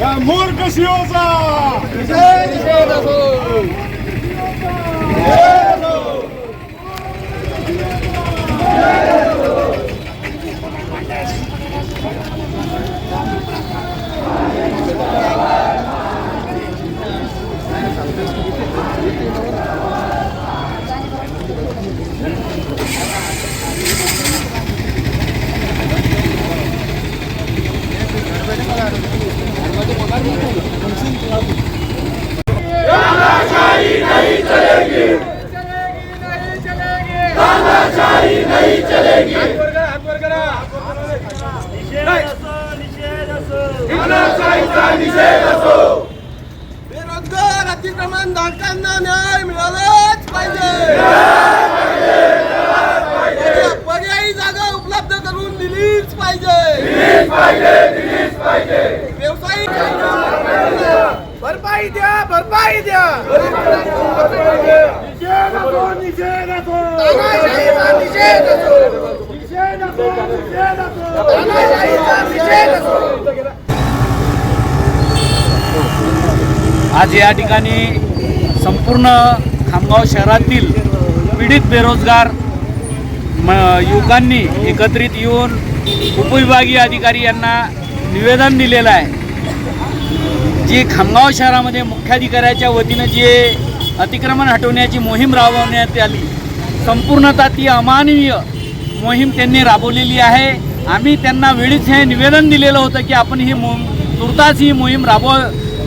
या मूर्ख शिवचा! निषेध बेरोजगार अतिक्रमण धारकांना न्याय मिळालाच पाहिजे. त्याच्या पर्यायी जागा उपलब्ध करून दिलीच पाहिजे. व्यावसायिक भरपाई द्या भरपाई द्या. निषेध असो निषेध असो. तानाशाहीचा निषेध असो. निषेध असो निषेध असो. तानाशाहीचा निषेध असो. आज या ठिकाणी संपूर्ण खामगाव शहरातील पीडित बेरोजगार म युवकांनी एकत्रित येऊन उपविभागीय अधिकारी यांना निवेदन दिलेलं आहे. जी खामगाव शहरामध्ये मुख्याधिकाऱ्याच्या वतीनं जे अतिक्रमण हटवण्याची मोहीम राबवण्यात आली संपूर्णतः ती अमानवीय मोहीम त्यांनी राबवलेली आहे. आम्ही त्यांना वेळीच हे निवेदन दिलेलं होतं की आपण ही मो तुर्तास ही मोहीम राबव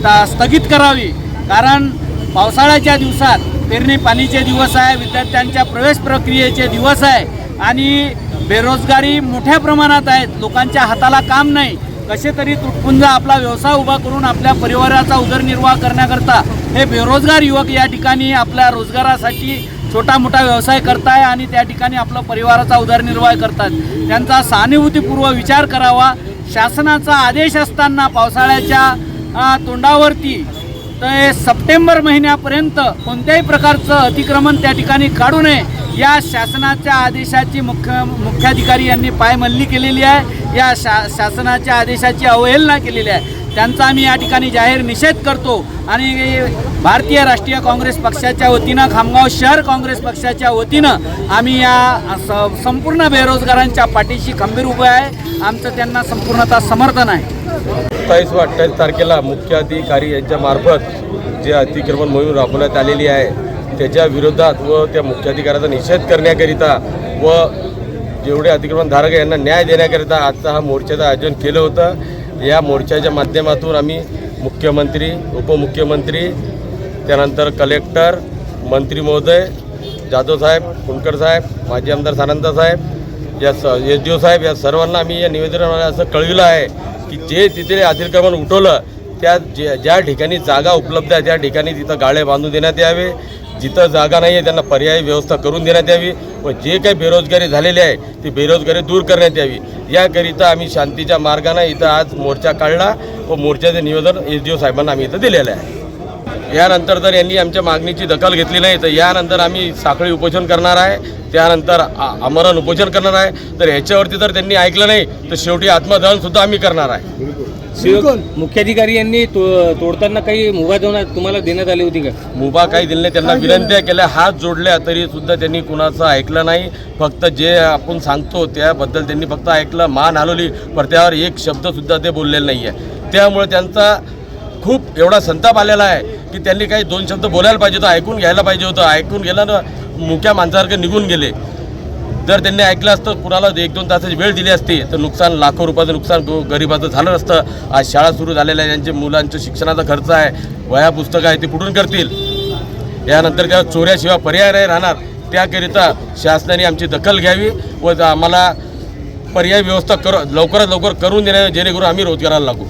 ता- स्थगित करावी. कारण पावसाळ्याच्या दिवसात पेरणी पाणीचे दिवस आहे विद्यार्थ्यांच्या प्रवेश प्रक्रियेचे दिवस आहे आणि बेरोजगारी मोठ्या प्रमाणात आहेत. लोकांच्या हाताला काम नाही. कसे तरी तुटपुंज आपला व्यवसाय उभा करून आपल्या परिवाराचा उदरनिर्वाह करण्याकरता हे बेरोजगार युवक या ठिकाणी आपल्या रोजगारासाठी छोटा मोठा व्यवसाय करताय आणि त्या ठिकाणी आपला परिवाराचा उदरनिर्वाह करतात. त्यांचा सहानुभूतीपूर्व विचार करावा. शासनाचा आदेश असताना पावसाळ्याच्या तोंडावरती तर सप्टेंबर महिन्यापर्यंत कोणत्याही प्रकारचं अतिक्रमण त्या ठिकाणी काढू नये. या शासनाच्या आदेशाची मुख्य मुख्याधिकारी यांनी पायमल्ली केलेली आहे. या शा शासनाच्या आदेशाची अवहेलना केलेली आहे. त्यांचा आम्ही या ठिकाणी जाहीर निषेध करतो. आणि भारतीय राष्ट्रीय काँग्रेस पक्षाच्या वतीनं खामगाव शहर काँग्रेस पक्षाच्या वतीनं आम्ही या स- संपूर्ण बेरोजगारांच्या पाठीशी खंबीर उभे आहे. आमचं त्यांना संपूर्णतः समर्थन आहे. सत्तावीस व अठ्ठावीस तारखेला मुख्य अधिकारी यांच्या मार्फत जे अतिक्रमण मोहीम राबवण्यात आलेली आहे त्याच्या विरोधात व त्या मुख्याधिकाऱ्याचा निषेध करण्याकरिता व जेवढे अतिक्रमणधारक आहे यांना न्याय देण्याकरिता आजचा हा मोर्चाचं आयोजन केलं होतं. या मोर्चाच्या माध्यमातून आम्ही मुख्यमंत्री उपमुख्यमंत्री त्यानंतर कलेक्टर मंत्री महोदय जाधव साहेब कुणकर साहेब माजी आमदार सानंद साहेब या स एस डी ओ साहेब या सर्वांना आम्ही या निवेदनाला असं कळविलं आहे. की जे तिथे अतिक्रमण उठवलं त्या जे ज्या ठिकाणी जागा उपलब्ध आहे त्या ठिकाणी तिथं गाळे बांधून देण्यात यावे. जिथं जागा नाही आहे त्यांना पर्यायी व्यवस्था करून देण्यात यावी. व जे काही बेरोजगारी झालेली आहे ती बेरोजगारी दूर करण्यात यावी. याकरिता आम्ही शांतीच्या मार्गाने इथं आज मोर्चा काढला व मोर्चाचे निवेदन एस डी ओ साहेबांना आम्ही इथं दिलेलं आहे. यानंतर जर यांनी आमच्या मागणीची दखल घेतली नाही तर यानंतर आम्ही साखळी उपोषण करणार आहे त्यानंतर आमरण उपोषण करणार आहे. तर याच्यावरती जर त्यांनी ऐकलं नाही तर शेवटी आत्मदहन सुद्धा आम्ही करणार आहे. मुख्याधिकारी यांनी तो- तोडताना काही मुभा देऊन तुम्हाला देण्यात आली होती का? मुभा काही दिले नाही त्यांना विनंत्या केल्या हात जोडल्या तरी सुद्धा त्यांनी कुणाचं ऐकलं नाही. फक्त जे आपण सांगतो त्याबद्दल त्यांनी फक्त ऐकलं मान हलवली पण त्यावर एक शब्द सुद्धा ते बोललेले नाही आहे त्यामुळे त्यांचा खूप एवढा संताप आलेला आहे. की त्यांनी काही दोन शब्द बोलायला पाहिजे होतं ऐकून घ्यायला पाहिजे होतं. ऐकून गेलं ना मुख्या माणसासारखं निघून गेले. जर त्यांनी ऐकलं असतं कुणाला एक दोन तासाची वेळ दिली असती तर नुकसान लाखो रुपयाचं नुकसान गरिबाचं झालं नसतं आज शाळा सुरू झालेल्या आहे त्यांच्या मुलांचं शिक्षणाचा खर्च आहे. वह्या पुस्तकं आहे ते कुठून करतील? यानंतर काय चोऱ्याशिवाय पर्याय नाही राहणार. त्याकरिता शासनाने आमची दखल घ्यावी व आम्हाला पर्याय व्यवस्था कर लवकरात लवकर करून देण्या जेणेकरून आम्ही रोजगाराला लागू.